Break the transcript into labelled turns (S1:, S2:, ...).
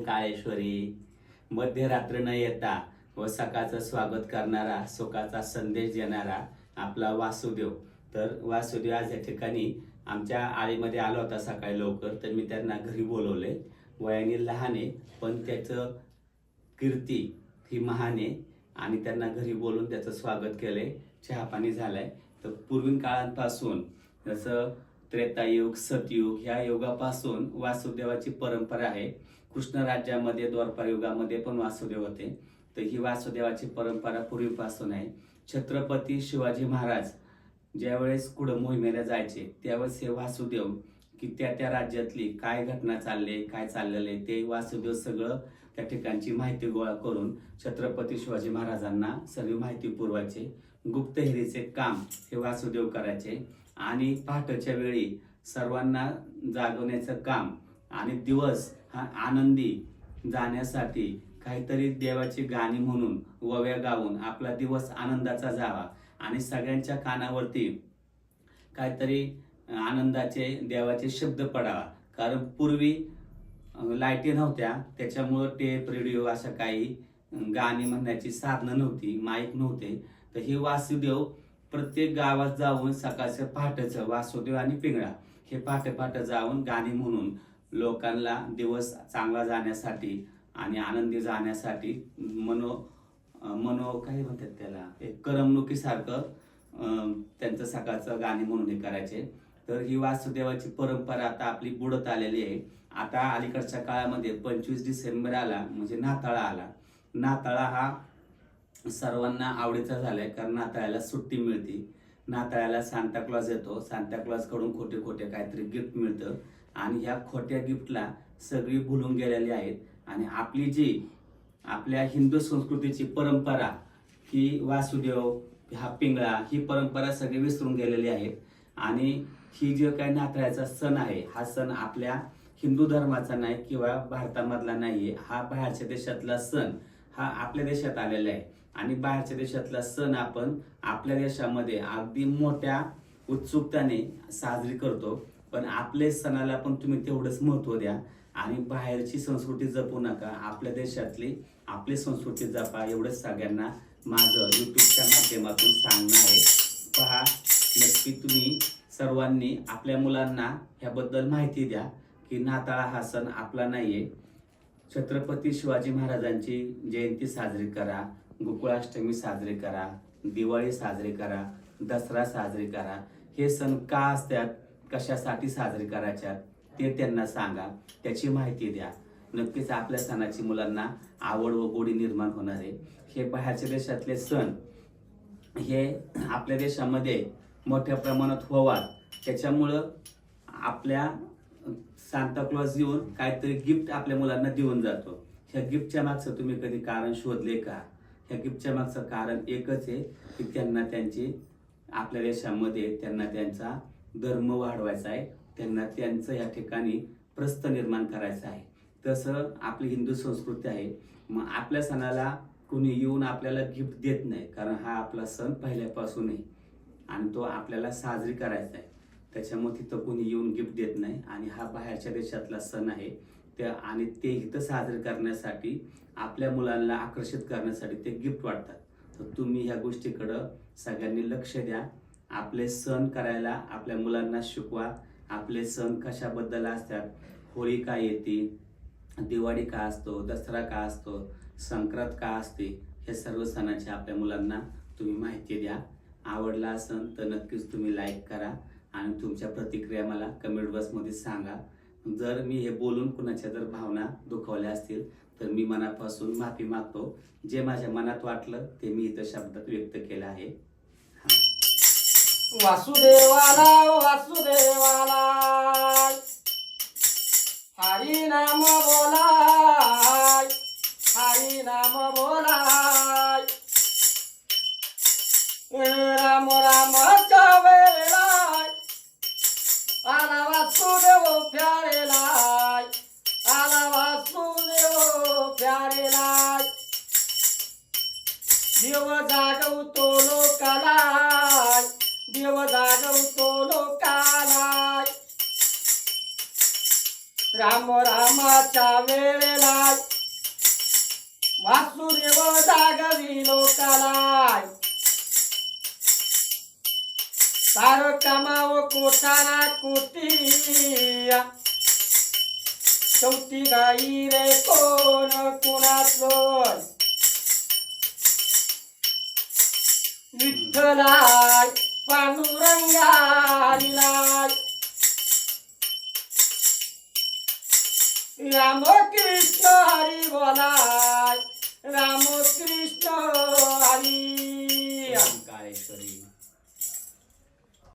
S1: काळेश्वरी मध्यरात्र न येता व सकाळचं स्वागत करणारा सुखाचा संदेश देणारा आपला वासुदेव. तर वासुदेव आज या ठिकाणी आमच्या आळीमध्ये आला होता सकाळी लवकर तर मी त्यांना घरी बोलवले वयाने लहान आहे पण त्याचं कीर्ती ही महान आहे आणि त्यांना घरी बोलून त्याचं स्वागत केलंय. चहापाणी झालंय. तर पूर्वीन काळांपासून जसं त्रेतायुग सतयुग ह्या युगापासून वासुदेवाची परंपरा आहे. कृष्ण राज्यामध्ये द्वारपार युगामध्ये पण वासुदेव होते. तर ही वासुदेवाची परंपरा पूर्वीपासून आहे. छत्रपती शिवाजी महाराज ज्यावेळेस कुठं मोहिमेला जायचे त्यावेळेस हे वासुदेव की त्या त्या राज्यातली काय घटना चालले काय चाललेले ते वासुदेव सगळं त्या ठिकाणची माहिती गोळा करून छत्रपती शिवाजी महाराजांना सर्व माहिती पुरवायचे. गुप्तहेरीचे काम हे वासुदेव करायचे. आणि पहाटेच्या वेळी सर्वांना जागवण्याचं काम आणि दिवस हा आनंदी जाण्यासाठी काहीतरी देवाची गाणी म्हणून वव्या गाऊन आपला दिवस आनंदाचा जावा. आणि सगळ्यांच्या कानावरती काहीतरी आनंदाचे देवाचे शब्द पडावा. कारण पूर्वी लाईटी नव्हत्या. त्याच्यामुळं टेप रेडिओ अशा काही गाणी म्हणण्याची साधनं नव्हती माईक नव्हते. तर हे वासुदेव प्रत्येक गावात जाऊन सकाळचं पहाटेचं वासुदेव आणि पिंगळा हे पहाटे पहाटे जाऊन गाणी म्हणून लोकांना दिवस चांगला जाण्यासाठी आणि आनंदी जाण्यासाठी मनो मनो काय म्हणतात त्याला? एक करमणुकीसारखं त्यांचं सकाळचं गाणी म्हणून हे करायचे. तर ही वासुदेवाची परंपरा आता आपली बुडत आलेली आहे. आता अलीकडच्या काळामध्ये पंचवीस डिसेंबर आला म्हणजे नाताळा आला. नाताळा हा सर्वांना आवडीचा झालाय कारण नाताळ्याला सुट्टी मिळते. नाताळ्याला सांताक्लॉज येतो. सांताक्लॉजकडून खोटे खोटे काहीतरी गिफ्ट मिळतं. आणि ह्या खोट्या गिफ्टला सगळी भुलून गेलेली आहेत. आणि आपली जी आपल्या हिंदू संस्कृतीची परंपरा ही वासुदेव हा पिंगळा ही परंपरा सगळी विसरून गेलेली आहे आणि ही जो काही नातळ्याचा सण आहे हा सण आपल्या हिंदू धर्माचा नाही किंवा भारतामधला नाही हा बाहेरच्या देशातला सण हा आपल्या देशात आलेला आहे. आणि बाहेरच्या देशातला सण आपण आपल्या देशामध्ये अगदी मोठ्या उत्सुकताने साजरी करतो. पण आपल्या सणाला पण तुम्ही तेवढंच महत्त्व द्या. आणि बाहेरची संस्कृती जपू नका. आपल्या देशातली आपली संस्कृती जपा. एवढंच सगळ्यांना माझं युट्यूबच्या माध्यमातून सांगणं आहे. पहा नक्की तुम्ही सर्वांनी आपल्या मुलांना ह्याबद्दल माहिती द्या की नाताळा हा सण आपला नाही आहे छत्रपती शिवाजी महाराजांची जयंती साजरी करा. गोकुळाष्टमी साजरी करा. दिवाळी साजरी करा. दसरा साजरी करा. हे सण का असतात? कशासाठी साजरी करायच्यात ते त्यांना सांगा. त्याची माहिती द्या. नक्कीच आपल्या सणाची मुलांना आवड व गोडी निर्माण होणार आहे. हे बाहेरच्या देशातले सण हे आपल्या देशामध्ये मोठ्या प्रमाणात व्हावा त्याच्यामुळं आपल्या सांताक्लॉज येऊन काहीतरी गिफ्ट आपल्या मुलांना देऊन जातो. ह्या गिफ्टच्या मागचं तुम्ही कधी कारण शोधले का? ह्या गिफ्टच्या मागचं कारण एकच आहे की त्यांना त्यांची आपल्या देशामध्ये त्यांना त्यांचा धर्म वाढवायचा आहे. त्यांना त्यांचं या ठिकाणी प्रस्थ निर्माण करायचं आहे. तसं आपली हिंदू संस्कृती आहे. मग आपल्या सणाला कुणी येऊन आपल्याला गिफ्ट देत नाही कारण हा आपला सण पहिल्यापासून आहे आणि तो आपल्याला साजरी करायचा आहे. त्याच्यामुळे तिथं कोणी येऊन गिफ्ट देत नाही आणि हा बाहेरच्या देशातला सण आहे. त्या आणि ते इथं साजरे करण्यासाठी आपल्या मुलांना आकर्षित करण्यासाठी ते गिफ्ट वाटतात. तर तुम्ही ह्या गोष्टीकडं सगळ्यांनी लक्ष द्या. आपले सण करायला आपल्या मुलांना शिकवा. आपले सण कशाबद्दल असतात? होळी का येते? दिवाळी का असतो? दसरा का असतो? संक्रांत का असते? हे सर्व सणाची आपल्या मुलांना तुम्ही माहिती द्या. आवडला सण तर नक्कीच तुम्ही लाईक करा आणि तुमच्या प्रतिक्रिया मला कमेंट बॉक्समध्ये सांगा. जर मी हे बोलून कुणाच्या जर भावना दुखावल्या असतील तर मी मनापासून माफी मागतो. जे माझ्या मनात वाटलं ते मी इथं शब्दात व्यक्त केलं आहे.
S2: वासुदेवाला वासुदेवाला. हरी नाम बोलाय हरी नाम बोलाय. राम रामाच्या वेळेलाय. आला वासुदेव प्यारेलाय. आला वासुदेव प्यारेलाय. देव जागवतो लोकाला. देव जागवतो लोकाला राम रामाच्या वेळेला वासुदेव जागवी लोकाला तार कमाव कोटाना कोटी चौथी गाई रे कोण कुणाचं? विठ्ठलाय. पांडुरंगालाय राम कृष्ण हरी बोलाय राम कृष्ण हरी
S1: ओंकारेश्वरी